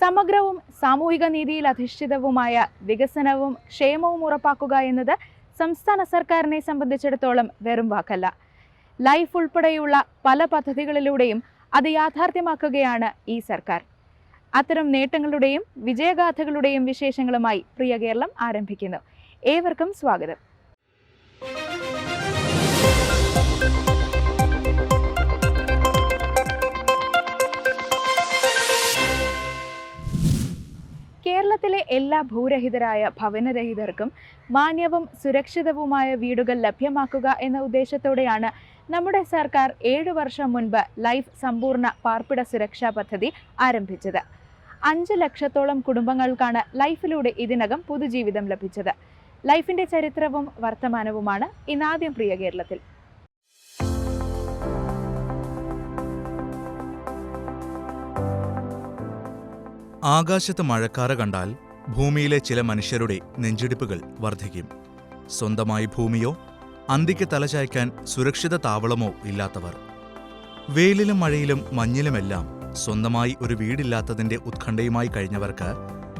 സമഗ്രവും സാമൂഹിക നീതിയിൽ അധിഷ്ഠിതവുമായ വികസനവും ക്ഷേമവും ഉറപ്പാക്കുക എന്നത് സംസ്ഥാന സർക്കാരിനെ സംബന്ധിച്ചിടത്തോളം വെറും വാക്കല്ല. ലൈഫ് ഉൾപ്പെടെയുള്ള പല പദ്ധതികളിലൂടെയും അത് യാഥാർത്ഥ്യമാക്കുകയാണ് ഈ സർക്കാർ. അത്തരം നേട്ടങ്ങളുടെയും വിജയഗാഥകളുടെയും വിശേഷങ്ങളുമായി പ്രിയ കേരളം ആരംഭിക്കുന്നു. ഏവർക്കും സ്വാഗതം. കേരളത്തിലെ എല്ലാ ഭൂരഹിതരായ ഭവനരഹിതർക്കും മാന്യവും സുരക്ഷിതവുമായ വീടുകൾ ലഭ്യമാക്കുക എന്ന ഉദ്ദേശത്തോടെയാണ് നമ്മുടെ സർക്കാർ ഏഴു വർഷം മുൻപ് ലൈഫ് സമ്പൂർണ പാർപ്പിട സുരക്ഷാ പദ്ധതി ആരംഭിച്ചത്. അഞ്ച് ലക്ഷത്തോളം കുടുംബങ്ങൾക്കാണ് ലൈഫിലൂടെ ഇതിനകം പുതുജീവിതം ലഭിച്ചത്. ലൈഫിന്റെ ചരിത്രവും വർത്തമാനവുമാണ് ഇന്നാദ്യം പ്രിയ കേരളത്തിൽ. ആകാശത്ത് മഴക്കാറ് കണ്ടാൽ ഭൂമിയിലെ ചില മനുഷ്യരുടെ നെഞ്ചിടിപ്പുകൾ വർദ്ധിക്കും. സ്വന്തമായി ഭൂമിയോ അന്തിക്ക് തലചായ്ക്കാൻ സുരക്ഷിത താവളമോ ഇല്ലാത്തവർ. വെയിലിലും മഴയിലും മഞ്ഞിലുമെല്ലാം സ്വന്തമായി ഒരു വീടില്ലാത്തതിന്റെ ഉത്കണ്ഠയുമായി കഴിഞ്ഞവർക്ക്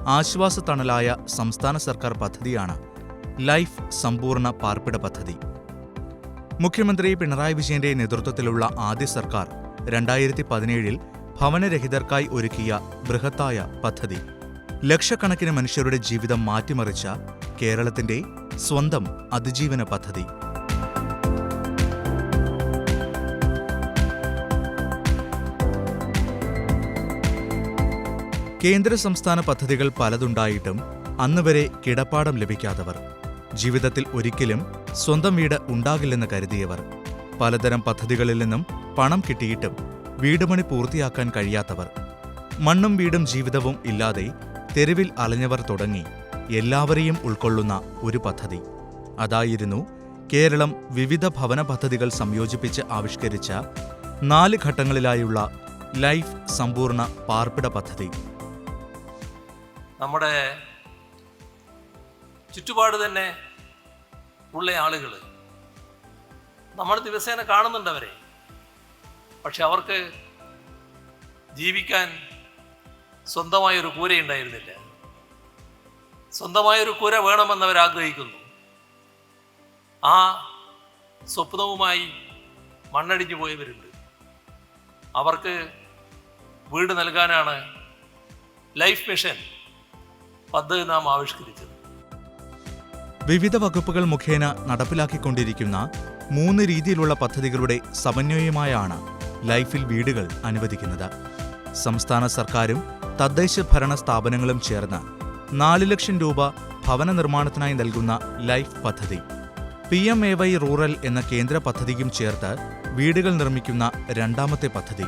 ആശ്വാസത്തണലായ സംസ്ഥാന സർക്കാർ പദ്ധതിയാണ് ലൈഫ് സമ്പൂർണ പാർപ്പിട പദ്ധതി. മുഖ്യമന്ത്രി പിണറായി വിജയന്റെ നേതൃത്വത്തിലുള്ള ആദ്യ സർക്കാർ രണ്ടായിരത്തി പതിനേഴിൽ ഭവനരഹിതർക്കായി ഒരുക്കിയ ബൃഹത്തായ പദ്ധതി. ലക്ഷക്കണക്കിന് മനുഷ്യരുടെ ജീവിതം മാറ്റിമറിച്ച കേരളത്തിന്റെ സ്വന്തം അതിജീവന പദ്ധതി. കേന്ദ്ര സംസ്ഥാന പദ്ധതികൾ പലതുണ്ടായിട്ടും അന്നുവരെ കിടപ്പാടം ലഭിക്കാത്തവർ ജീവിതത്തിൽ ഒരിക്കലും സ്വന്തം വീട് ഉണ്ടാകില്ലെന്ന് കരുതിയവർ പലതരം പദ്ധതികളിൽ നിന്നും പണം കിട്ടിയിട്ടും വീടുപണി പൂർത്തിയാക്കാൻ കഴിയാത്തവർ മണ്ണും വീടും ജീവിതവും ഇല്ലാതെ തെരുവിൽ അലഞ്ഞവർ തുടങ്ങി എല്ലാവരെയും ഉൾക്കൊള്ളുന്ന ഒരു പദ്ധതി. അതായിരുന്നു കേരളം വിവിധ ഭവന പദ്ധതികൾ സംയോജിപ്പിച്ച് ആവിഷ്കരിച്ച നാല് ഘട്ടങ്ങളിലായുള്ള ലൈഫ് സമ്പൂർണ പാർപ്പിട പദ്ധതി. നമ്മുടെ ചുറ്റുപാട് തന്നെ ഉള്ള ആളുകൾ നമ്മൾ ദിവസേന കാണുന്നുണ്ട് അവരെ. പക്ഷെ അവർക്ക് ജീവിക്കാൻ സ്വന്തമായൊരു കൂരയുണ്ടായിരുന്നില്ല. സ്വന്തമായൊരു കൂര വേണമെന്ന് അവർ ആഗ്രഹിക്കുന്നു ആ സ്വപ്നവുമായി മണ്ണടിഞ്ഞു പോയവരുണ്ട്. അവർക്ക് വീട് നൽകാനാണ് ലൈഫ് മിഷൻ പദ്ധതി നാം ആവിഷ്കരിച്ചത്. വിവിധ വകുപ്പുകൾ മുഖേന നടപ്പിലാക്കിക്കൊണ്ടിരിക്കുന്ന മൂന്ന് രീതിയിലുള്ള പദ്ധതികളുടെ സമന്വയമായാണ് ലൈഫിൽ വീടുകൾ അനുവദിക്കുന്നത്. സംസ്ഥാന സർക്കാരും തദ്ദേശ ഭരണ സ്ഥാപനങ്ങളും ചേർന്ന് നാല് ലക്ഷം രൂപ ഭവന നിർമ്മാണത്തിനായി നൽകുന്ന ലൈഫ് പദ്ധതി. P M A Y rural എന്ന കേന്ദ്ര പദ്ധതിക്കും ചേർത്ത് വീടുകൾ നിർമ്മിക്കുന്ന രണ്ടാമത്തെ പദ്ധതി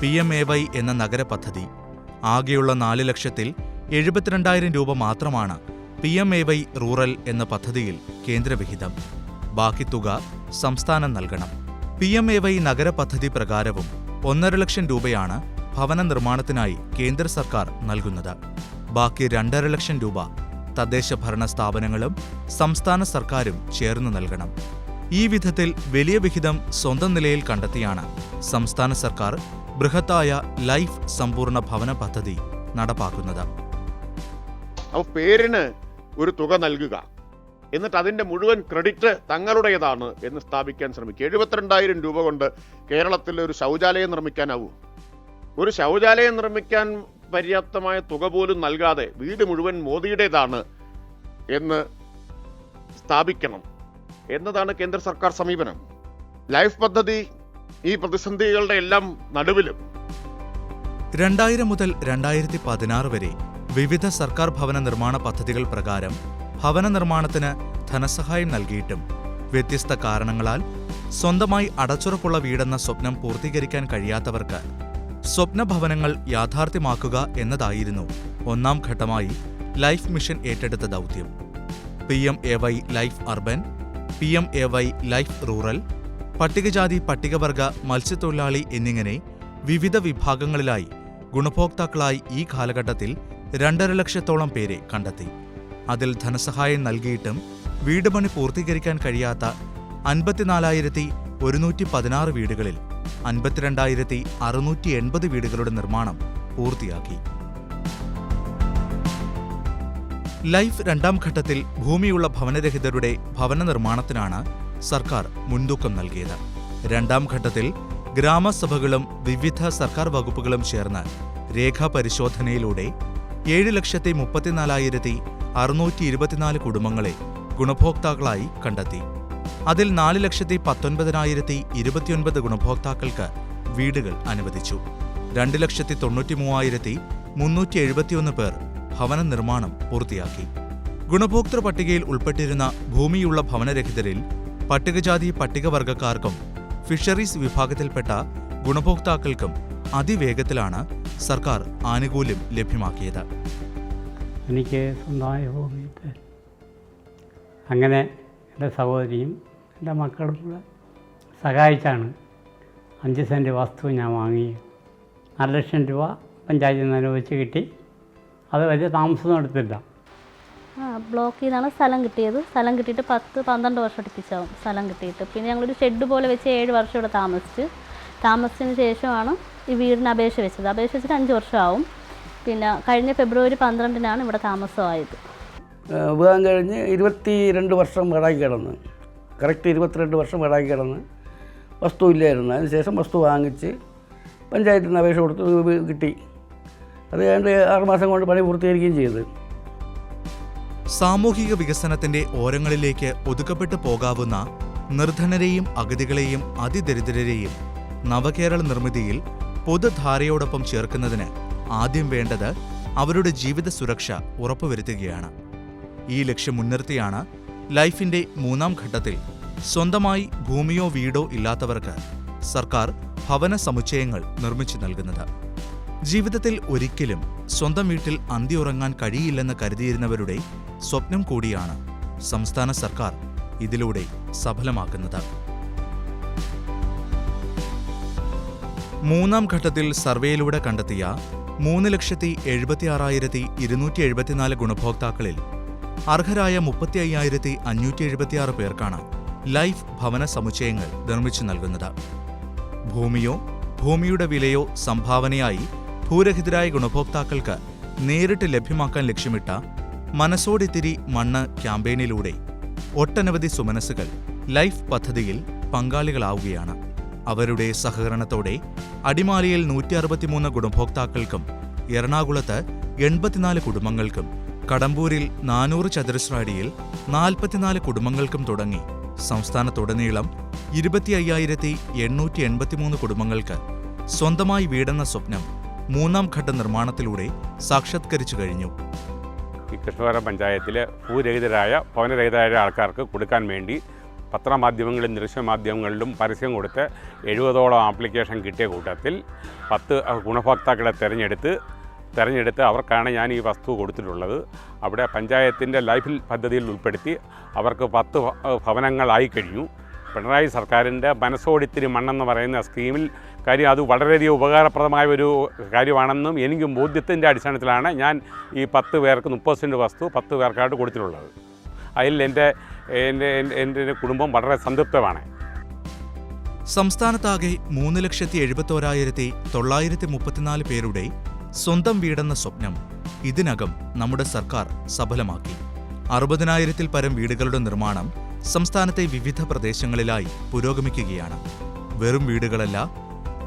പി എം എ വൈ എന്ന നഗര പദ്ധതി. ആകെയുള്ള നാല് ലക്ഷത്തിൽ എഴുപത്തിരണ്ടായിരം രൂപ മാത്രമാണ് P M A Y rural എന്ന പദ്ധതിയിൽ കേന്ദ്രവിഹിതം. ബാക്കി തുക സംസ്ഥാനം നൽകണം. പി എം എ വൈ നഗര പദ്ധതി പ്രകാരവും ഒന്നര ലക്ഷം രൂപയാണ് ഭവന നിർമ്മാണത്തിനായി കേന്ദ്ര സർക്കാർ നൽകുന്നത്. ബാക്കി രണ്ടര ലക്ഷം രൂപ തദ്ദേശ ഭരണ സ്ഥാപനങ്ങളും സംസ്ഥാന സർക്കാരും ചേർന്ന് നൽകണം. ഈ വിധത്തിൽ വലിയ വിഹിതം സ്വന്തം നിലയിൽ കണ്ടെത്തിയാണ് സംസ്ഥാന സർക്കാർ ബൃഹത്തായ ലൈഫ് സമ്പൂർണ ഭവന പദ്ധതി നടപ്പാക്കുന്നത്. പേരിന് ഒരു തുക നൽകുക. എന്നിട്ട് അതിന്റെ മുഴുവൻ ക്രെഡിറ്റ് തങ്ങളുടേതാണ് എന്ന് സ്ഥാപിക്കാൻ ശ്രമിക്കുക. എഴുപത്തിരണ്ടായിരം രൂപ കൊണ്ട് കേരളത്തിൽ ഒരു ശൗചാലയം നിർമ്മിക്കാനാവൂ. ഒരു ശൗചാലയം നിർമ്മിക്കാൻ പര്യാപ്തമായ തുക പോലും നൽകാതെ വീട് മുഴുവൻ മോദിയുടേതാണ് എന്ന് സ്ഥാപിക്കണം എന്നതാണ് കേന്ദ്ര സർക്കാർ സമീപനം. ലൈഫ് പദ്ധതി ഈ പ്രതിസന്ധികളുടെ എല്ലാം നടുവിലും. രണ്ടായിരം മുതൽ രണ്ടായിരത്തി പതിനാറ് വരെ വിവിധ സർക്കാർ ഭവന നിർമ്മാണ പദ്ധതികൾ പ്രകാരം ഭവന നിർമ്മാണത്തിന് ധനസഹായം നൽകിയിട്ടും. വ്യത്യസ്ത കാരണങ്ങളാൽ സ്വന്തമായി അടച്ചുറപ്പുള്ള വീടെന്ന സ്വപ്നം പൂർത്തീകരിക്കാൻ കഴിയാത്തവർക്ക് സ്വപ്നഭവനങ്ങൾ യാഥാർത്ഥ്യമാക്കുക എന്നതായിരുന്നു ഒന്നാം ഘട്ടമായി ലൈഫ് മിഷൻ ഏറ്റെടുത്ത ദൗത്യം. P M A Y life urban P M A Y life rural പട്ടികജാതി പട്ടികവർഗ മത്സ്യത്തൊഴിലാളി എന്നിങ്ങനെ വിവിധ വിഭാഗങ്ങളിലായി ഗുണഭോക്താക്കളായി ഈ കാലഘട്ടത്തിൽ രണ്ടര ലക്ഷത്തോളം പേരെ കണ്ടെത്തി. അതിൽ ധനസഹായം നൽകിയിട്ടും വീട് പണി പൂർത്തീകരിക്കാൻ കഴിയാത്ത അൻപത്തിനാലായിരത്തി ഒരുന്നൂറ്റി പതിനാറ് വീടുകളിൽ അൻപത്തിരണ്ടായിരത്തി അറുന്നൂറ്റി എൺപത് വീടുകളുടെ നിർമ്മാണം പൂർത്തിയാക്കി. ലൈഫ് രണ്ടാം ഘട്ടത്തിൽ ഭൂമിയുള്ള ഭവനരഹിതരുടെ ഭവന നിർമ്മാണത്തിനാണ് സർക്കാർ മുൻതൂക്കം നൽകിയത്. രണ്ടാം ഘട്ടത്തിൽ ഗ്രാമസഭകളും വിവിധ സർക്കാർ വകുപ്പുകളും ചേർന്ന് രേഖാപരിശോധനയിലൂടെ ഏഴ് ലക്ഷത്തി മുപ്പത്തിനാലായിരത്തി അറുന്നൂറ്റി ഇരുപത്തിനാല് കുടുംബങ്ങളെ ഗുണഭോക്താക്കളായി കണ്ടെത്തി. അതിൽ നാല് ലക്ഷത്തി പത്തൊൻപതിനായിരത്തി ഇരുപത്തിയൊൻപത് ഗുണഭോക്താക്കൾക്ക് വീടുകൾ അനുവദിച്ചു. രണ്ട് ലക്ഷത്തി തൊണ്ണൂറ്റി മൂവായിരത്തി മുന്നൂറ്റി എഴുപത്തിയൊന്ന് പേർ ഭവന നിർമ്മാണം പൂർത്തിയാക്കി. ഗുണഭോക്തൃ പട്ടികയിൽ ഉൾപ്പെട്ടിരുന്ന ഭൂമിയുള്ള ഭവനരഹിതരിൽ പട്ടികജാതി പട്ടികവർഗക്കാർക്കും ഫിഷറീസ് വിഭാഗത്തിൽപ്പെട്ട ഗുണഭോക്താക്കൾക്കും അതിവേഗത്തിലാണ് സർക്കാർ ആനുകൂല്യം ലഭ്യമാക്കിയത്. എനിക്ക് സ്വന്തമായ ഭൂമിയിട്ട്. അങ്ങനെ എന്റെ സഹോദരിയും എന്റെ മക്കളും കൂടെ സഹായിച്ചാണ് അഞ്ച് സെന്റ് വസ്തു ഞാൻ വാങ്ങി. നാല് ലക്ഷം രൂപ പഞ്ചായത്തിൽ നിന്ന് അനുവദിച്ച് കിട്ടി. അത് വലിയ താമസം എടുത്തില്ല. ആ ബ്ലോക്കിൽ നിന്നാണ് സ്ഥലം കിട്ടിയത്. സ്ഥലം കിട്ടിയിട്ട് പത്ത് പന്ത്രണ്ട് വർഷം അടുപ്പിച്ചാവും സ്ഥലം കിട്ടിയിട്ട്. പിന്നെ ഞങ്ങളൊരു ഷെഡ് പോലെ വെച്ച് ഏഴ് വർഷം ഇവിടെ താമസിച്ച്. താമസിച്ചതിന് ശേഷമാണ് ഈ വീടിന് അപേക്ഷ വെച്ചത്. അപേക്ഷ വെച്ചിട്ട് അഞ്ച് വർഷമാവും. പിന്നെ കഴിഞ്ഞ ഫെബ്രുവരി പന്ത്രണ്ടിനാണ് ഇവിടെ താമസമായത്. വിവാഹം കഴിഞ്ഞ് ഇരുപത്തി രണ്ട് വർഷം വേടാക്കി കിടന്ന്. കറക്റ്റ് ഇരുപത്തിരണ്ട് വർഷം വേടാക്കി കിടന്ന് വസ്തു ഇല്ലായിരുന്നു. അതിനുശേഷം വസ്തു വാങ്ങിച്ച് പഞ്ചായത്തിൽ നിന്ന് അപേക്ഷ കൊടുത്ത് കിട്ടി. അത് ഏതാണ്ട് ആറുമാസം കൊണ്ട് പണി പൂർത്തീകരിക്കുകയും ചെയ്തു. സാമൂഹിക വികസനത്തിന്റെ ഓരങ്ങളിലേക്ക് ഒതുക്കപ്പെട്ടു പോകാവുന്ന നിർധനരെയും അഗതികളെയും അതിദരിദ്രരെയും നവകേരള നിർമ്മിതിയിൽ പൊതുധാരയോടൊപ്പം ചേർക്കുന്നതിന് ആദ്യം വേണ്ടത് അവരുടെ ജീവിത സുരക്ഷ ഉറപ്പുവരുത്തുകയാണ്. ഈ ലക്ഷ്യം മുൻനിർത്തിയാണ് ലൈഫിന്റെ മൂന്നാം ഘട്ടത്തിൽ സ്വന്തമായി ഭൂമിയോ വീടോ ഇല്ലാത്തവർക്ക് സർക്കാർ ഭവന സമുച്ചയങ്ങൾ നിർമ്മിച്ചു നൽകുന്നത്. ജീവിതത്തിൽ ഒരിക്കലും സ്വന്തം വീട്ടിൽ അന്തിയുറങ്ങാൻ കഴിയില്ലെന്ന് കരുതിയിരുന്നവരുടെ സ്വപ്നം കൂടിയാണ് സംസ്ഥാന സർക്കാർ ഇതിലൂടെ സഫലമാക്കുന്നത്. മൂന്നാം ഘട്ടത്തിൽ സർവേയിലൂടെ കണ്ടെത്തിയ മൂന്ന് ലക്ഷത്തി എഴുപത്തി ആറായിരത്തി ഇരുന്നൂറ്റി എഴുപത്തിനാല് ഗുണഭോക്താക്കളിൽ അർഹരായ മുപ്പത്തി അയ്യായിരത്തി അഞ്ഞൂറ്റി എഴുപത്തിയാറ് പേർക്കാണ് ലൈഫ് ഭവന സമുച്ചയങ്ങൾ നിർമ്മിച്ചു നൽകുന്നത്. ഭൂമിയോ ഭൂമിയുടെ വിലയോ സംഭാവനയായി ഭൂരഹിതരായ ഗുണഭോക്താക്കൾക്ക് നേരിട്ട് ലഭ്യമാക്കാൻ ലക്ഷ്യമിട്ട മനസ്സോടിത്തിരി മണ്ണ് ക്യാമ്പയിനിലൂടെ ഒട്ടനവധി സുമനസ്സുകൾ ലൈഫ് പദ്ധതിയിൽ പങ്കാളികളാവുകയാണ്. അവരുടെ സഹകരണത്തോടെ അടിമാലിയിൽ നൂറ്റി അറുപത്തിമൂന്ന് ഗുണഭോക്താക്കൾക്കും എറണാകുളത്ത് എൺപത്തിനാല് കുടുംബങ്ങൾക്കും കടമ്പൂരിൽ നാനൂറ് ചതുരശ്ര അടിയിൽ നാൽപ്പത്തിനാല് കുടുംബങ്ങൾക്കും തുടങ്ങി. സംസ്ഥാനത്തുടനീളം ഇരുപത്തി അയ്യായിരത്തി എണ്ണൂറ്റി എൺപത്തിമൂന്ന് കുടുംബങ്ങൾക്ക് സ്വന്തമായി വീടെന്ന സ്വപ്നം മൂന്നാം ഘട്ട നിർമ്മാണത്തിലൂടെ സാക്ഷാത്കരിച്ചു കഴിഞ്ഞു. ഈ കൃഷ്ണപുരം പഞ്ചായത്തിലെ ഭൂരഹിതരായ ഭവനരഹിതരായ ആൾക്കാർക്ക് കൊടുക്കാൻ വേണ്ടി പത്രമാധ്യമങ്ങളിലും ദൃശ്യമാധ്യമങ്ങളിലും പരസ്യം കൊടുത്ത് എഴുപതോളം ആപ്ലിക്കേഷൻ കിട്ടിയ കൂട്ടത്തിൽ പത്ത് ഗുണഭോക്താക്കളെ തിരഞ്ഞെടുത്ത് തിരഞ്ഞെടുത്ത് അവർക്കാണ് ഞാൻ ഈ വസ്തു കൊടുത്തിട്ടുള്ളത്. അവിടെ പഞ്ചായത്തിന്റെ ലൈഫിൽ പദ്ധതിയിൽ ഉൾപ്പെടുത്തി അവർക്ക് പത്ത് ഭവനങ്ങളായി കഴിഞ്ഞു. പിണറായി സർക്കാരിന്റെ മനസ്സോടിത്തിരി മണ്ണെന്ന് പറയുന്ന സ്കീമിൽ കാര്യം അത് വളരെയധികം ഉപകാരപ്രദമായ ഒരു കാര്യമാണെന്നും എനിക്കും ബോധ്യത്തിന്റെ അടിസ്ഥാനത്തിലാണ് ഞാൻ ഈ പത്ത് പേർക്ക് മുപ്പത് സെന്റ് വസ്തു പത്ത് പേർക്കായിട്ട് കൊടുത്തിട്ടുള്ളത്. അതിൽ എന്റെ എന്റെ എന്റെ കുടുംബം വളരെ സംതൃപ്തമാണ്. സംസ്ഥാനത്താകെ മൂന്ന് ലക്ഷത്തി എഴുപത്തോരായിരത്തി തൊള്ളായിരത്തി മുപ്പത്തിനാല് പേരുടെ സ്വന്തം വീടെന്ന സ്വപ്നം ഇതിനകം നമ്മുടെ സർക്കാർ സഫലമാക്കി. അറുപതിനായിരത്തിൽ പരം വീടുകളുടെ നിർമ്മാണം സംസ്ഥാനത്തെ വിവിധ പ്രദേശങ്ങളിലായി പുരോഗമിക്കുകയാണ്. വെറും വീടുകളല്ല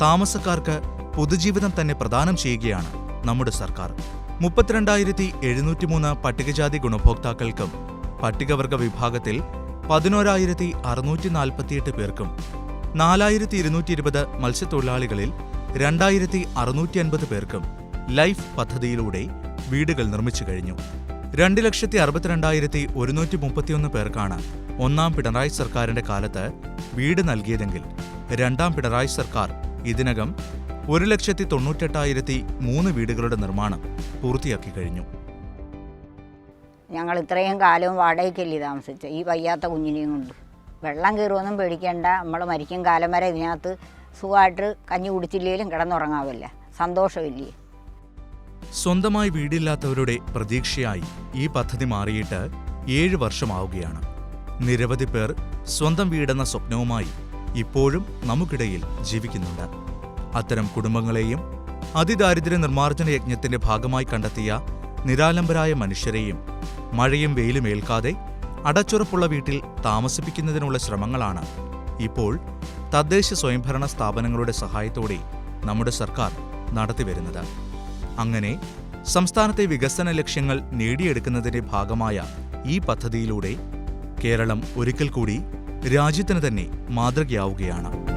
താമസക്കാർക്ക് പൊതുജീവിതം തന്നെ പ്രദാനം ചെയ്യുകയാണ് നമ്മുടെ സർക്കാർ. മുപ്പത്തിരണ്ടായിരത്തി എഴുന്നൂറ്റിമൂന്ന് പട്ടികജാതി ഗുണഭോക്താക്കൾക്കും പട്ടികവർഗ വിഭാഗത്തിൽ പതിനോരായിരത്തി അറുന്നൂറ്റി നാൽപ്പത്തിയെട്ട് പേർക്കും നാലായിരത്തി ഇരുന്നൂറ്റി ഇരുപത് മത്സ്യത്തൊഴിലാളികളിൽ രണ്ടായിരത്തി അറുന്നൂറ്റി അൻപത് പേർക്കും ലൈഫ് പദ്ധതിയിലൂടെ വീടുകൾ നിർമ്മിച്ചു കഴിഞ്ഞു. രണ്ട് ലക്ഷത്തി അറുപത്തിരണ്ടായിരത്തി ഒരുന്നൂറ്റി മുപ്പത്തിയൊന്ന് പേർക്കാണ് ഒന്നാം പിണറായി സർക്കാരിന്റെ കാലത്ത് വീട് നൽകിയതെങ്കിൽ രണ്ടാം പിണറായി സർക്കാർ ഇതിനകം ഒരു ലക്ഷത്തി തൊണ്ണൂറ്റെട്ടായിരത്തി മൂന്ന് വീടുകളുടെ നിർമ്മാണം പൂർത്തിയാക്കി കഴിഞ്ഞു. ഞങ്ങൾ ഇത്രയും കാലവും വാടകയ്ക്കല്ലേ താമസിച്ച. ഈ വയ്യാത്ത കുഞ്ഞിനെയും കൊണ്ട്. വെള്ളം കയറുമൊന്നും പേടിക്കേണ്ട. നമ്മൾ മരിക്കും കാലം വരെ ഇതിനകത്ത് സുഖമായിട്ട് കഞ്ഞി കുടിച്ചില്ലേലും കിടന്നുറങ്ങാവില്ല. സന്തോഷമില്ലേ? സ്വന്തമായി വീടില്ലാത്തവരുടെ പ്രതീക്ഷയായി ഈ പദ്ധതി മാറിയിട്ട് ഏഴ് വർഷമാവുകയാണ്. നിരവധി പേർ സ്വന്തം വീടെന്ന സ്വപ്നവുമായി ഇപ്പോഴും നമുക്കിടയിൽ ജീവിക്കുന്നുണ്ട്. അത്തരം കുടുംബങ്ങളെയും അതിദാരിദ്ര്യ നിർമ്മാർജന യജ്ഞത്തിന്റെ ഭാഗമായി കണ്ടെത്തിയ നിരാലംബരായ മനുഷ്യരെയും മഴയും വെയിലും ഏൽക്കാതെ അടച്ചുറപ്പുള്ള വീട്ടിൽ താമസിപ്പിക്കുന്നതിനുള്ള ശ്രമങ്ങളാണ്. ഇപ്പോൾ തദ്ദേശ സ്വയംഭരണ സ്ഥാപനങ്ങളുടെ സഹായത്തോടെ നമ്മുടെ സർക്കാർ നടത്തിവരുന്നത് അങ്ങനെ സംസ്ഥാനത്തെ വികസന ലക്ഷ്യങ്ങൾ നേടിയെടുക്കുന്നതിന്റെ ഭാഗമായ ഈ പദ്ധതിയിലൂടെ കേരളം ഒരിക്കൽ കൂടി രാജ്യത്തിന് തന്നെ മാതൃകയാവുകയാണ്.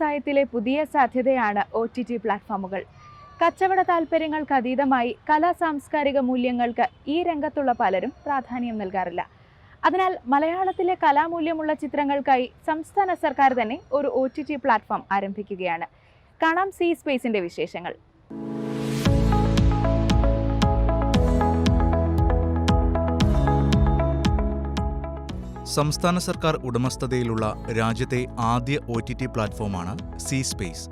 വ്യവസായത്തിലെ പുതിയ സാധ്യതയാണ് ഒ ടി ടി പ്ലാറ്റ്ഫോമുകൾ. കച്ചവട താൽപ്പര്യങ്ങൾക്ക് അതീതമായി കലാ സാംസ്കാരിക മൂല്യങ്ങൾക്ക് ഈ രംഗത്തുള്ള പലരും പ്രാധാന്യം നൽകാറില്ല. അതിനാൽ മലയാളത്തിലെ കലാമൂല്യമുള്ള ചിത്രങ്ങൾക്കായി സംസ്ഥാന സർക്കാർ തന്നെ ഒരു ഒ ടി ടി പ്ലാറ്റ്ഫോം ആരംഭിക്കുകയാണ്. കാണാം സി സ്പേസിന്റെ വിശേഷങ്ങൾ. സംസ്ഥാന സർക്കാർ ഉടമസ്ഥതയിലുള്ള രാജ്യത്തെ ആദ്യ ഒ ടി ടി പ്ലാറ്റ്ഫോമാണ് സി സ്പേസ്.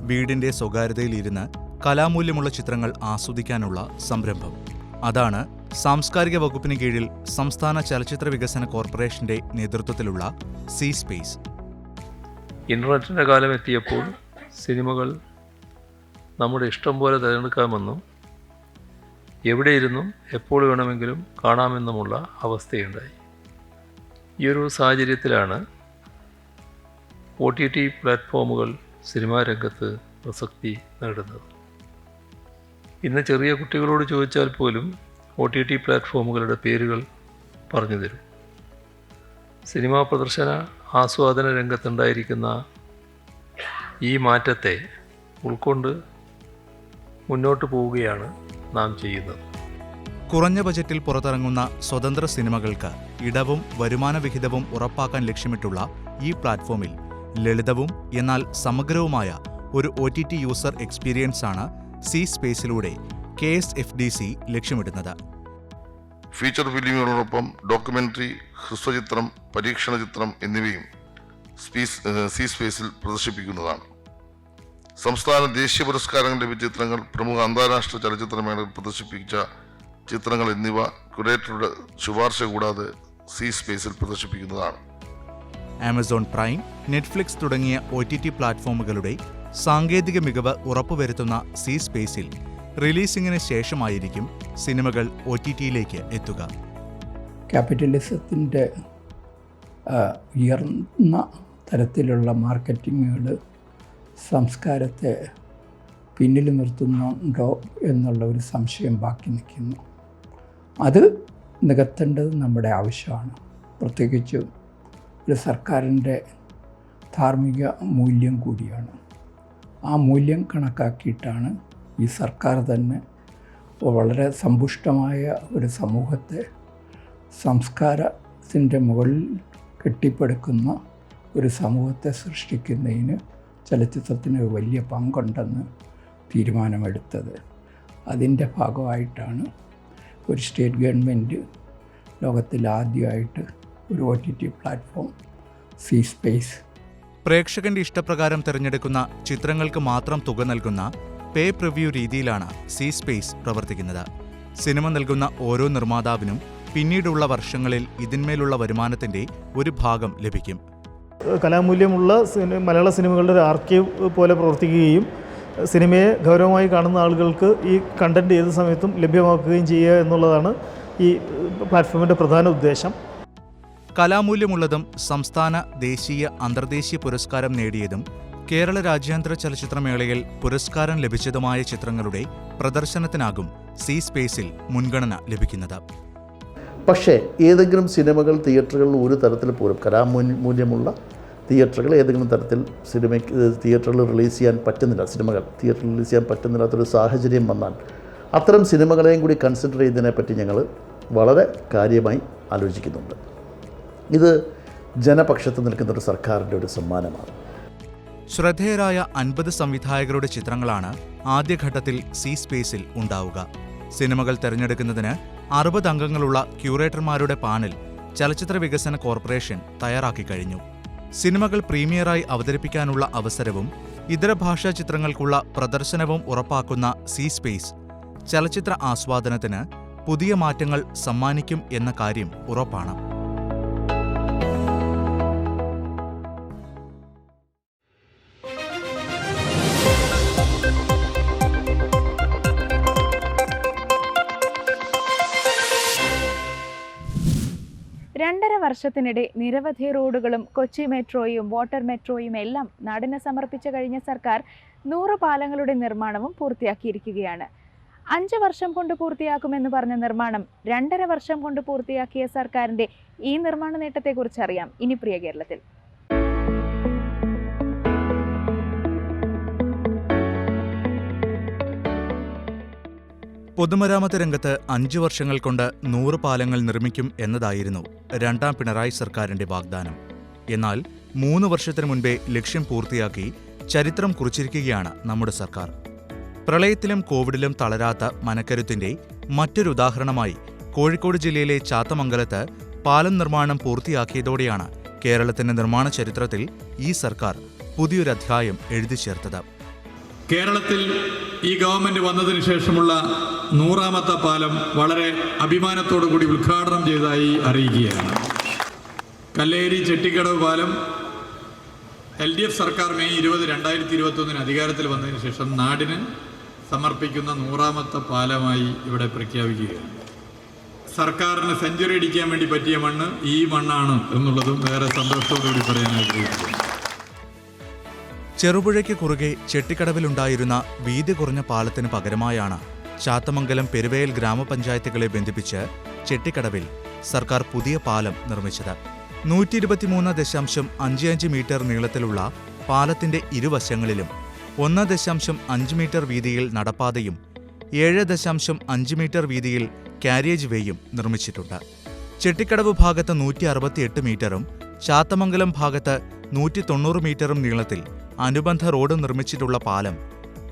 വീടിന്റെ സ്വകാര്യതയിലിരുന്ന് കലാമൂല്യമുള്ള ചിത്രങ്ങൾ ആസ്വദിക്കാനുള്ള സംരംഭം. അതാണ് സാംസ്കാരിക വകുപ്പിന് കീഴിൽ സംസ്ഥാന ചലച്ചിത്ര വികസന കോർപ്പറേഷന്റെ നേതൃത്വത്തിലുള്ള സി സ്പേസ്. ഇന്റർനെറ്റിന്റെ കാലം എത്തിയപ്പോൾ സിനിമകൾ നമ്മുടെ ഇഷ്ടം പോലെ തിരഞ്ഞെടുക്കാമെന്നും എവിടെയിരുന്നും എപ്പോൾ വേണമെങ്കിലും കാണാമെന്നുമുള്ള അവസ്ഥയുണ്ടായി. ഈ ഒരു സാഹചര്യത്തിലാണ് ഒ ടി ടി പ്ലാറ്റ്ഫോമുകൾ സിനിമാ രംഗത്ത് പ്രസക്തി നേടുന്നത്. ഇന്ന് ചെറിയ കുട്ടികളോട് ചോദിച്ചാൽ പോലും ഒ ടി ടി പ്ലാറ്റ്ഫോമുകളുടെ പേരുകൾ പറഞ്ഞു തരും. സിനിമാ പ്രദർശന ആസ്വാദന രംഗത്തുണ്ടായിരിക്കുന്ന ഈ മാറ്റത്തെ ഉൾക്കൊണ്ട് മുന്നോട്ട് പോവുകയാണ് നാം ചെയ്യുന്നത്. കുറഞ്ഞ ബജറ്റിൽ പുറത്തിറങ്ങുന്ന സ്വതന്ത്ര സിനിമകൾക്ക് ഇടവും വരുമാനവിഹിതവും ഉറപ്പാക്കാൻ ലക്ഷ്യമിട്ടുള്ള ഈ പ്ലാറ്റ്ഫോമിൽ ലളിതവും എന്നാൽ സമഗ്രവുമായ ഒരു O T T user C സ്പേസിലൂടെ K S F D C ലക്ഷ്യമിടുന്നത്. ഫീച്ചർ ഫിലിമുകളോടൊപ്പം ഡോക്യുമെന്ററി ഹ്രസ്വചിത്രം പരീക്ഷണ ചിത്രം എന്നിവയും സി സ്പേസിൽ പ്രദർശിപ്പിക്കുന്നതാണ്. സംസ്ഥാന ദേശീയ പുരസ്കാരങ്ങൾ ലഭിച്ച ചിത്രങ്ങൾ പ്രമുഖ അന്താരാഷ്ട്ര ചലച്ചിത്രമേളയിൽ പ്രദർശിപ്പിച്ച ചിത്രങ്ങൾ എന്നിവ കുരേറ്ററുടെ ശുപാർശ കൂടാതെ സി സ്പേസിൽ പ്രദർശിപ്പിക്കുന്നതാണ്. ആമസോൺ പ്രൈം നെറ്റ്ഫ്ലിക്സ് തുടങ്ങിയ ഒ ടി ടി പ്ലാറ്റ്ഫോമുകളുടെ സാങ്കേതിക മികവ് ഉറപ്പുവരുത്തുന്ന സി സ്പേസിൽ റിലീസിംഗിന് ശേഷമായിരിക്കും സിനിമകൾ ഒ ടി ടിയിലേക്ക് എത്തുക. ക്യാപിറ്റലിസത്തിന്റെ ഉയർന്ന തരത്തിലുള്ള മാർക്കറ്റിങ്ങുകൾ സംസ്കാരത്തെ പിന്നിൽ നിർത്തുന്നുണ്ടോ എന്നുള്ള ഒരു സംശയം ബാക്കി നിൽക്കുന്നു. അത് നികത്തേണ്ടത് നമ്മുടെ ആവശ്യമാണ്. പ്രത്യേകിച്ച് ഒരു സർക്കാരിന്റെ ധാർമ്മിക മൂല്യം കൂടിയാണ്. ആ മൂല്യം കണക്കാക്കിയിട്ടാണ് ഈ സർക്കാർ തന്നെ വളരെ സമ്പുഷ്ടമായ ഒരു സമൂഹത്തെ സംസ്കാരത്തിന്റെ മുകളിൽ കെട്ടിപ്പടുക്കുന്ന ഒരു സമൂഹത്തെ സൃഷ്ടിക്കുന്നതിന് ചലച്ചിത്രത്തിന് വലിയ പങ്കുണ്ടെന്ന് തീരുമാനമെടുത്തത്. അതിന്റെ ഭാഗമായിട്ടാണ് ഒരു സ്റ്റേറ്റ് ഗവൺമെന്റ് ലോകത്തിൽ ആദ്യമായിട്ട് ഒരു O T T platform C space. പ്രേക്ഷകന്റെ ഇഷ്ടപ്രകാരം തിരഞ്ഞെടുക്കുന്ന ചിത്രങ്ങൾക്ക് മാത്രം തുക നൽകുന്ന പേ പ്രിവ്യൂ രീതിയിലാണ് സി സ്പേസ് പ്രവർത്തിക്കുന്നത്. സിനിമ നൽകുന്ന ഓരോ നിർമ്മാതാവിനും പിന്നീടുള്ള വർഷങ്ങളിൽ ഇതിന്മേലുള്ള വരുമാനത്തിന്റെ ഒരു ഭാഗം ലഭിക്കും. കലാമൂല്യമുള്ള മലയാള സിനിമകളുടെ ഒരു ആർക്കൈവ് പോലെ പ്രവർത്തിക്കുകയും സിനിമയെ ഗൗരവമായി കാണുന്ന ആളുകൾക്ക് ഈ കണ്ടന്റ് ഏത് സമയത്തും ലഭ്യമാക്കുകയും ചെയ്യുക എന്നുള്ളതാണ് ഈ പ്ലാറ്റ്ഫോമിന്റെ പ്രധാന ഉദ്ദേശം. കലാമൂല്യമുള്ളതും സംസ്ഥാന ദേശീയ അന്തർദേശീയ പുരസ്കാരം നേടിയതും കേരള രാജ്യാന്തര ചലച്ചിത്രമേളയിൽ പുരസ്കാരം ലഭിച്ചതുമായ ചിത്രങ്ങളുടെ പ്രദർശനത്തിനാകും സി സ്പേസിൽ മുൻഗണന ലഭിക്കുന്നത്. പക്ഷേ ഏതെങ്കിലും സിനിമകൾ തിയേറ്ററുകളിൽ ഒരു തരത്തിൽ പോലും കലാമൂല്യമുള്ള തിയേറ്ററുകൾ ഏതെങ്കിലും തരത്തിൽ സിനിമയ്ക്ക് തിയേറ്ററിൽ റിലീസ് ചെയ്യാൻ പറ്റുന്നില്ല സിനിമകൾ. തിയേറ്ററിൽ റിലീസ് ചെയ്യാൻ പറ്റുന്നില്ലാത്തൊരു സാഹചര്യം വന്നാൽ അത്തരം സിനിമകളെയും കൂടി കൺസിഡർ ചെയ്തതിനെപ്പറ്റി ഞങ്ങൾ വളരെ കാര്യമായി ആലോചിക്കുന്നുണ്ട്. ഇത് ജനപക്ഷത്ത് നിൽക്കുന്ന ഒരു സർക്കാരിന്റെ ഒരു സമ്മാനമാണ്. ശ്രദ്ധേയരായ അൻപത് സംവിധായകരുടെ ചിത്രങ്ങളാണ് ആദ്യഘട്ടത്തിൽ സി സ്പേസിൽ ഉണ്ടാവുക. സിനിമകൾ തിരഞ്ഞെടുക്കുന്നതിന് അറുപത് അംഗങ്ങളുള്ള ക്യൂറേറ്റർമാരുടെ പാനൽ ചലച്ചിത്ര വികസന കോർപ്പറേഷൻ തയ്യാറാക്കി കഴിഞ്ഞു. സിനിമകൾ പ്രീമിയറായി അവതരിപ്പിക്കാനുള്ള അവസരവും ഇതര ഭാഷാ ചിത്രങ്ങൾക്കുള്ള പ്രദർശനവും ഉറപ്പാക്കുന്ന സി സ്പേസ് ചലച്ചിത്ര ആസ്വാദനത്തിന് പുതിയ മാറ്റങ്ങൾ സമ്മാനിക്കും എന്ന കാര്യം ഉറപ്പാണ് വർഷത്തിനിടെ നിരവധി റോഡുകളും കൊച്ചി മെട്രോയും വാട്ടർ മെട്രോയും എല്ലാം നാടിന് സമർപ്പിച്ചു കഴിഞ്ഞ സർക്കാർ നൂറ് പാലങ്ങളുടെ നിർമ്മാണവും പൂർത്തിയാക്കിയിരിക്കുകയാണ്. അഞ്ച് വർഷം കൊണ്ട് പൂർത്തിയാക്കുമെന്ന് പറഞ്ഞ നിർമ്മാണം രണ്ടര വർഷം കൊണ്ട് പൂർത്തിയാക്കിയ സർക്കാരിന്റെ ഈ നിർമ്മാണ നേട്ടത്തെക്കുറിച്ച് അറിയാം ഇനി പ്രിയ കേരളത്തിൽ. പൊതുമരാമത്ത് രംഗത്ത് അഞ്ചു വർഷങ്ങൾ കൊണ്ട് നൂറ് പാലങ്ങൾ നിർമ്മിക്കും എന്നതായിരുന്നു രണ്ടാം പിണറായി സർക്കാരിന്റെ വാഗ്ദാനം. എന്നാൽ മൂന്ന് വർഷത്തിനു മുൻപേ ലക്ഷ്യം പൂർത്തിയാക്കി ചരിത്രം കുറിച്ചിരിക്കുകയാണ് നമ്മുടെ സർക്കാർ. പ്രളയത്തിലും കോവിഡിലും തളരാത്ത മനക്കരുത്തിന്റെ മറ്റൊരു ഉദാഹരണമായി കോഴിക്കോട് ജില്ലയിലെ ചാത്തമംഗലത്ത് പാലം നിർമ്മാണം പൂർത്തിയാക്കിയതോടെയാണ് കേരളത്തിന്റെ നിർമ്മാണ ചരിത്രത്തിൽ ഈ സർക്കാർ പുതിയൊരധ്യായം എഴുതി ചേർത്തത്. കേരളത്തിൽ ഈ ഗവൺമെന്റ് വന്നതിന് ശേഷമുള്ള നൂറാമത്തെ പാലം വളരെ അഭിമാനത്തോടു കൂടി ഉദ്ഘാടനം ചെയ്തതായി അറിയിക്കുകയാണ്. കല്ലേരി ചെട്ടിക്കടവ് പാലം എൽ ഡി എഫ് സർക്കാർ മെയ് ഇരുപത് രണ്ടായിരത്തി ഇരുപത്തൊന്നിന് അധികാരത്തിൽ വന്നതിന് ശേഷം നാടിന് സമർപ്പിക്കുന്ന നൂറാമത്തെ പാലമായി ഇവിടെ പ്രഖ്യാപിക്കുകയാണ്. സർക്കാരിന് സെഞ്ചുറി അടിക്കാൻ വേണ്ടി പറ്റിയ മണ്ണ് ഈ മണ്ണാണ് എന്നുള്ളതും വേറെ സന്തോഷത്തോടുകൂടി ആഗ്രഹിക്കുന്നു ചെറുപുഴയ്ക്ക് കുറുകെ ചെട്ടിക്കടവിലുണ്ടായിരുന്ന വീതി കുറഞ്ഞ പാലത്തിന് പകരമായാണ് ചാത്തമംഗലം പെരുവയൽ ഗ്രാമപഞ്ചായത്തുകളെ ബന്ധിപ്പിച്ച് ചെട്ടിക്കടവിൽ സർക്കാർ പുതിയ പാലം നിർമ്മിച്ചത്. നൂറ്റി ഇരുപത്തിമൂന്ന് ദശാംശം അഞ്ച് അഞ്ച് മീറ്റർ നീളത്തിലുള്ള പാലത്തിന്റെ ഇരുവശങ്ങളിലും ഒന്ന് ദശാംശം അഞ്ച് മീറ്റർ വീതിയിൽ നടപ്പാതയും ഏഴ് ദശാംശം അഞ്ച് മീറ്റർ വീതിയിൽ കാരിയേജ് വേയും നിർമ്മിച്ചിട്ടുണ്ട്. ചെട്ടിക്കടവ് ഭാഗത്ത് നൂറ്റി അറുപത്തിയെട്ട് മീറ്ററും ചാത്തമംഗലം ഭാഗത്ത് നൂറ്റി തൊണ്ണൂറ് മീറ്ററും നീളത്തിൽ അനുബന്ധ റോഡ് നിർമ്മിച്ചിട്ടുള്ള പാലം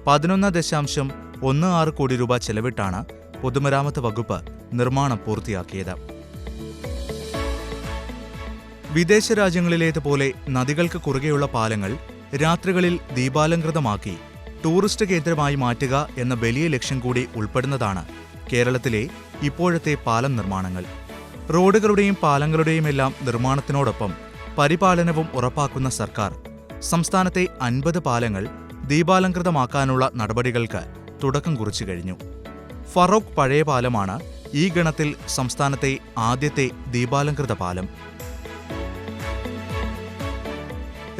പതിനൊന്ന് ദശാംശം ഒന്ന് ആറ് കോടി രൂപ ചെലവിട്ടാണ് പൊതുമരാമത്ത് വകുപ്പ് നിർമ്മാണം പൂർത്തിയാക്കിയത്. വിദേശ രാജ്യങ്ങളിലേതുപോലെ നദികൾക്ക് കുറുകെയുള്ള പാലങ്ങൾ രാത്രികളിൽ ദീപാലംകൃതമാക്കി ടൂറിസ്റ്റ് കേന്ദ്രമായി മാറ്റുക എന്ന വലിയ ലക്ഷ്യം കൂടി ഉൾപ്പെടുന്നതാണ് കേരളത്തിലെ ഇപ്പോഴത്തെ പാലം നിർമ്മാണങ്ങൾ. റോഡുകളുടെയും പാലങ്ങളുടെയുമെല്ലാം നിർമ്മാണത്തിനോടൊപ്പം പരിപാലനവും ഉറപ്പാക്കുന്ന സർക്കാർ സംസ്ഥാനത്തെ അൻപത് പാലങ്ങൾ ദീപാലംകൃതമാക്കാനുള്ള നടപടികൾക്ക് തുടക്കം കുറിച്ചു കഴിഞ്ഞു. ഫറോക്ക് പഴയ പാലമാണ് ഈ ഗണത്തിൽ സംസ്ഥാനത്തെ ആദ്യത്തെ ദീപാലംകൃത പാലം.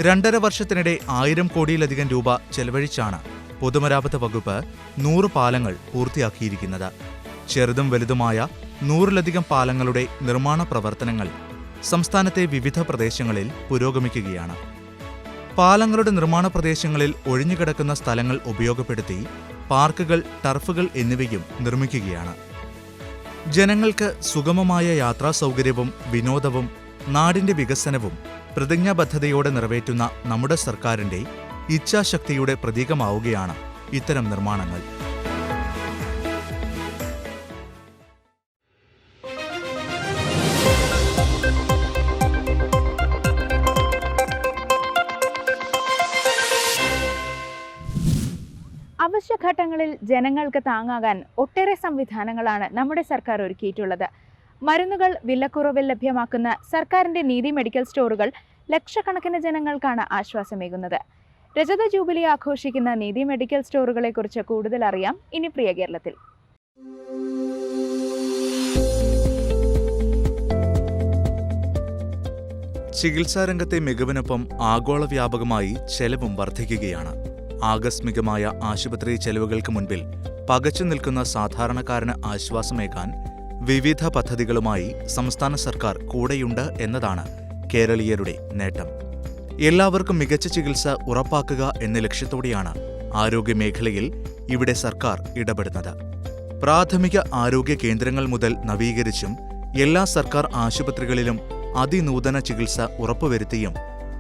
രണ്ടര വർഷത്തിനിടെ ആയിരം കോടിയിലധികം രൂപ ചെലവഴിച്ചാണ് പൊതുമരാമത്ത് വകുപ്പ് നൂറ് പാലങ്ങൾ പൂർത്തിയാക്കിയിരിക്കുന്നത്. ചെറുതും വലുതുമായ നൂറിലധികം പാലങ്ങളുടെ നിർമ്മാണ പ്രവർത്തനങ്ങൾ സംസ്ഥാനത്തെ വിവിധ പ്രദേശങ്ങളിൽ പുരോഗമിക്കുകയാണ്. പാലങ്ങളുടെ നിർമ്മാണ പ്രദേശങ്ങളിൽ ഒഴിഞ്ഞുകിടക്കുന്ന സ്ഥലങ്ങൾ ഉപയോഗപ്പെടുത്തി പാർക്കുകൾ ടർഫുകൾ എന്നിവയും നിർമ്മിക്കുകയാണ്. ജനങ്ങൾക്ക് സുഗമമായ യാത്രാ സൗകര്യവും വിനോദവും നാടിന്റെ വികസനവും പ്രതിജ്ഞാബദ്ധതയോടെ നിറവേറ്റുന്ന നമ്മുടെ സർക്കാരിന്റെ ഇച്ഛാശക്തിയുടെ പ്രതീകമാവുകയാണ് ഇത്തരം നിർമ്മാണങ്ങൾ. അവശ്യഘട്ടങ്ങളിൽ ജനങ്ങൾക്ക് താങ്ങാകാൻ ഒട്ടേറെ സംവിധാനങ്ങളാണ് നമ്മുടെ സർക്കാർ ഒരുക്കിയിട്ടുള്ളത്. മരുന്നുകൾ വിലക്കുറവിൽ ലഭ്യമാക്കുന്ന സർക്കാരിന്റെ നീതി മെഡിക്കൽ സ്റ്റോറുകൾ ലക്ഷക്കണക്കിന് ജനങ്ങൾക്കാണ് ആശ്വാസമേകുന്നത്. രജത ജൂബിലി ആഘോഷിക്കുന്ന നീതി മെഡിക്കൽ സ്റ്റോറുകളെക്കുറിച്ച് കൂടുതൽ അറിയാം. ഇനി പ്രിയ കേരളത്തിൽ. ചികിത്സാരംഗത്തെ മികവിനൊപ്പം ആഗോള വ്യാപകമായി ചെലവും വർദ്ധിക്കുകയാണ്. ആകസ്മികമായ ആശുപത്രി ചെലവുകൾക്ക് മുൻപിൽ പകച്ചു നിൽക്കുന്ന സാധാരണക്കാരന് ആശ്വാസമേകാൻ വിവിധ പദ്ധതികളുമായി സംസ്ഥാന സർക്കാർ കൂടെയുണ്ട് എന്നതാണ് കേരളീയരുടെ നേട്ടം. എല്ലാവർക്കും മികച്ച ചികിത്സ ഉറപ്പാക്കുക എന്ന ലക്ഷ്യത്തോടെയാണ് ആരോഗ്യമേഖലയിൽ ഇവിടെ സർക്കാർ ഇടപെടുന്നത്. പ്രാഥമിക ആരോഗ്യ കേന്ദ്രങ്ങൾ മുതൽ നവീകരിച്ചും എല്ലാ സർക്കാർ ആശുപത്രികളിലും അതിനൂതന ചികിത്സ ഉറപ്പുവരുത്തിയും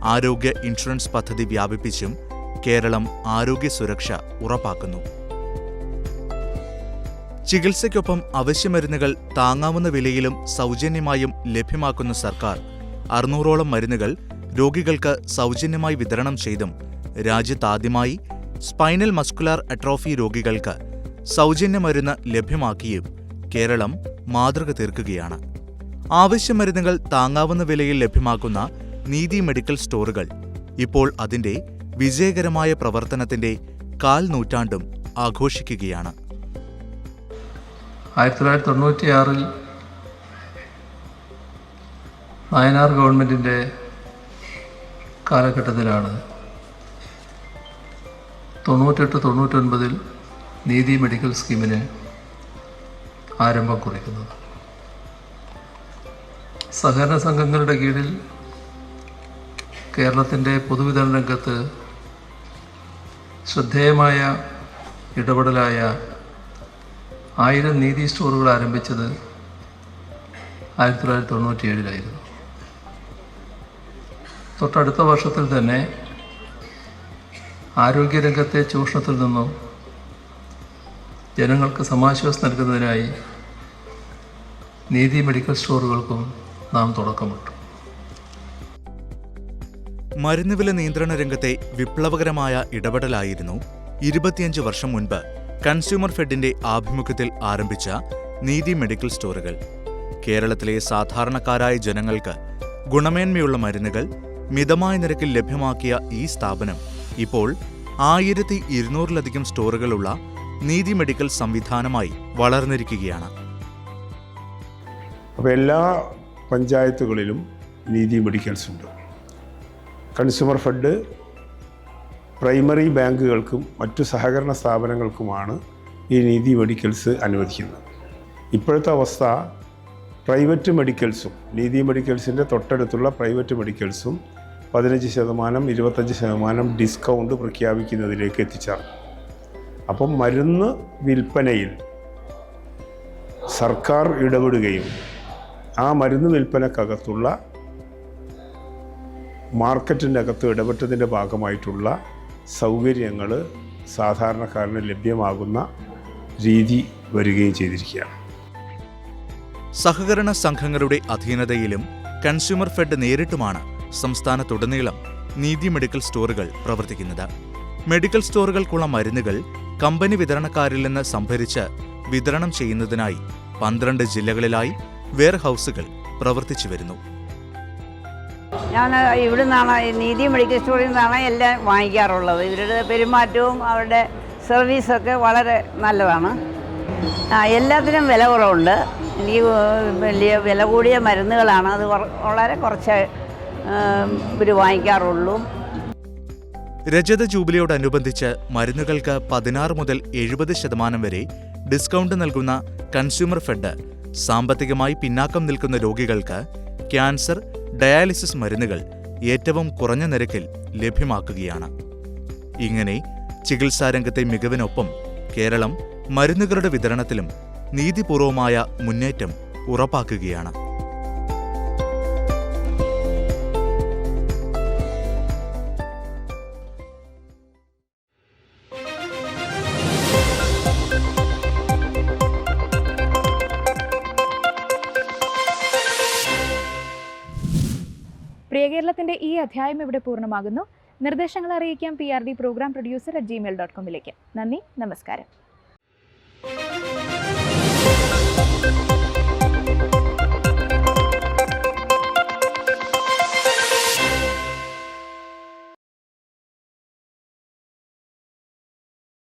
ആരോഗ്യ ഇൻഷുറൻസ് പദ്ധതി വ്യാപിപ്പിച്ചും കേരളം ആരോഗ്യ സുരക്ഷ ഉറപ്പാക്കുന്നു. ചികിത്സയ്ക്കൊപ്പം അവശ്യമരുന്നുകൾ താങ്ങാവുന്ന വിലയിലും സൗജന്യമായും ലഭ്യമാക്കുന്ന സർക്കാർ അറുന്നൂറോളം മരുന്നുകൾ രോഗികൾക്ക് സൗജന്യമായി വിതരണം ചെയ്തും രാജ്യത്താദ്യമായി സ്പൈനൽ മസ്കുലാർ അട്രോഫി രോഗികൾക്ക് സൗജന്യ മരുന്ന് ലഭ്യമാക്കിയും കേരളം മാതൃക തീർക്കുകയാണ്. ആവശ്യ മരുന്നുകൾ താങ്ങാവുന്ന വിലയിൽ ലഭ്യമാക്കുന്ന നീതി മെഡിക്കൽ സ്റ്റോറുകൾ ഇപ്പോൾ അതിന്റെ വിജയകരമായ പ്രവർത്തനത്തിന്റെ കാൽ നൂറ്റാണ്ടും ആഘോഷിക്കുകയാണ്. ആയിരത്തി തൊള്ളായിരത്തി തൊണ്ണൂറ്റിയാറിൽ നയനാർ ഗവൺമെന്റിന്റെ കാലഘട്ടത്തിലാണ് തൊണ്ണൂറ്റെട്ട് തൊണ്ണൂറ്റൊൻപതിൽ നീതി മെഡിക്കൽ സ്കീമിന് ആരംഭം കുറിക്കുന്നത്. സഹകരണ സംഘങ്ങളുടെ കീഴിൽ കേരളത്തിന്റെ പൊതുവിതരണ രംഗത്ത് ശ്രദ്ധേയമായ ഇടപെടലായ ആയിരം നീതി സ്റ്റോറുകൾ ആരംഭിച്ചത് ആയിരത്തി തൊള്ളായിരത്തി തൊണ്ണൂറ്റി ഏഴിലായിരുന്നു തൊട്ടടുത്ത വർഷത്തിൽ തന്നെ ആരോഗ്യരംഗത്തെ ചൂഷണത്തിൽ നിന്നും ജനങ്ങൾക്ക് സമാശ്വാസം നൽകുന്നതിനായി നീതി മെഡിക്കൽ സ്റ്റോറുകൾക്കും നാം തുടക്കമിട്ടു. മരുന്നുവില നിയന്ത്രണ രംഗത്തെ വിപ്ലവകരമായ ഇടപെടലായിരുന്നു ഇരുപത്തിയഞ്ച് വർഷം മുൻപ് കൺസ്യൂമർ ഫെഡിന്റെ ആഭിമുഖ്യത്തിൽ ആരംഭിച്ച നീതി മെഡിക്കൽ സ്റ്റോറുകൾ. കേരളത്തിലെ സാധാരണക്കാരായ ജനങ്ങൾക്ക് ഗുണമേന്മയുള്ള മരുന്നുകൾ മിതമായ നിരക്കിൽ ലഭ്യമാക്കിയ ഈ സ്ഥാപനം ഇപ്പോൾ ആയിരത്തി ഇരുന്നൂറിലധികം സ്റ്റോറുകളുള്ള നീതി മെഡിക്കൽ സംവിധാനമായി വളർന്നിരിക്കുകയാണ്. അപ്പോൾ എല്ലാ പഞ്ചായത്തുകളിലും നീതി മെഡിക്കൽസ് ഉണ്ട്. കൺസ്യൂമർ ഫെഡ് പ്രൈമറി ബാങ്കുകൾക്കും മറ്റു സഹകരണ സ്ഥാപനങ്ങൾക്കുമാണ് ഈ നീതി മെഡിക്കൽസ് അനുവദിക്കുന്നത്. ഇപ്പോഴത്തെ അവസ്ഥ പ്രൈവറ്റ് മെഡിക്കൽസും നീതി മെഡിക്കൽസിന്റെ തൊട്ടടുത്തുള്ള പ്രൈവറ്റ് മെഡിക്കൽസും പതിനഞ്ച് ശതമാനം ഇരുപത്തഞ്ച് ശതമാനം ഡിസ്കൗണ്ട് പ്രഖ്യാപിക്കുന്നതിലേക്ക് എത്തിച്ചേർന്നു. അപ്പം മരുന്ന് വിൽപ്പനയിൽ സർക്കാർ ഇടപെടുകയും ആ മരുന്ന് വിൽപ്പനക്കകത്തുള്ള മാർക്കറ്റിന്റെ അകത്ത് ഇടപെട്ടതിന്റെ ഭാഗമായിട്ടുള്ള സൗകര്യങ്ങൾ സാധാരണക്കാരന് ലഭ്യമാകുന്ന രീതി വരികയും ചെയ്തിരിക്കുകയാണ്. സഹകരണ സംഘങ്ങളുടെ അധീനതയിലും കൺസ്യൂമർ ഫെഡ് നേരിട്ടുമാണ് സംസ്ഥാനത്തുടനീളം നീതി മെഡിക്കൽ സ്റ്റോറുകൾ പ്രവർത്തിക്കുന്നത്. മെഡിക്കൽ സ്റ്റോറുകൾക്കുള്ള മരുന്നുകൾ കമ്പനി വിതരണക്കാരിൽ നിന്ന് സംഭരിച്ച് വിതരണം ചെയ്യുന്നതിനായി പന്ത്രണ്ട് ജില്ലകളിലായി വെയർഹൌസുകൾ പ്രവർത്തിച്ചു വരുന്നു. ഞാൻ ഇവിടെ നിന്നാണ് നീതി മെഡിക്കൽ സ്റ്റോറിൽ നിന്നാണ് എല്ലാം വാങ്ങിക്കാറുള്ളത്. ഇവരുടെ പെരുമാറ്റവും അവരുടെ സർവീസൊക്കെ വളരെ നല്ലതാണ്. എല്ലാത്തിനും വില കുറവുണ്ട്. എനിക്ക് വലിയ വില കൂടിയ മരുന്നുകളാണ്. അത് വളരെ കുറച്ച് ഇവർ വാങ്ങിക്കാറുള്ളൂ. രജത ജൂബിലിയോടനുബന്ധിച്ച് മരുന്നുകൾക്ക് പതിനാറ് മുതൽ എഴുപത് ശതമാനം വരെ ഡിസ്കൗണ്ട് നൽകുന്ന കൺസ്യൂമർ ഫെഡ് സാമ്പത്തികമായി പിന്നാക്കം നിൽക്കുന്ന രോഗികൾക്ക് ക്യാൻസർ ഡയാലിസിസ് മരുന്നുകൾ ഏറ്റവും കുറഞ്ഞ നിരക്കിൽ ലഭ്യമാക്കുകയാണ്. ഇങ്ങനെ ചികിത്സാരംഗത്തെ മികവിനൊപ്പം കേരളം മരുന്നുകളുടെ വിതരണത്തിലും നീതിപൂർവമായ മുന്നേറ്റം ഉറപ്പാക്കുകയാണ്. അധ്യായം ഇവിടെ പൂർണമാകുന്നു. നിർദ്ദേശങ്ങൾ അറിയിക്കാം P R D programme producer at Gmail dot കോമിലേക്ക് നന്ദി നമസ്കാരം.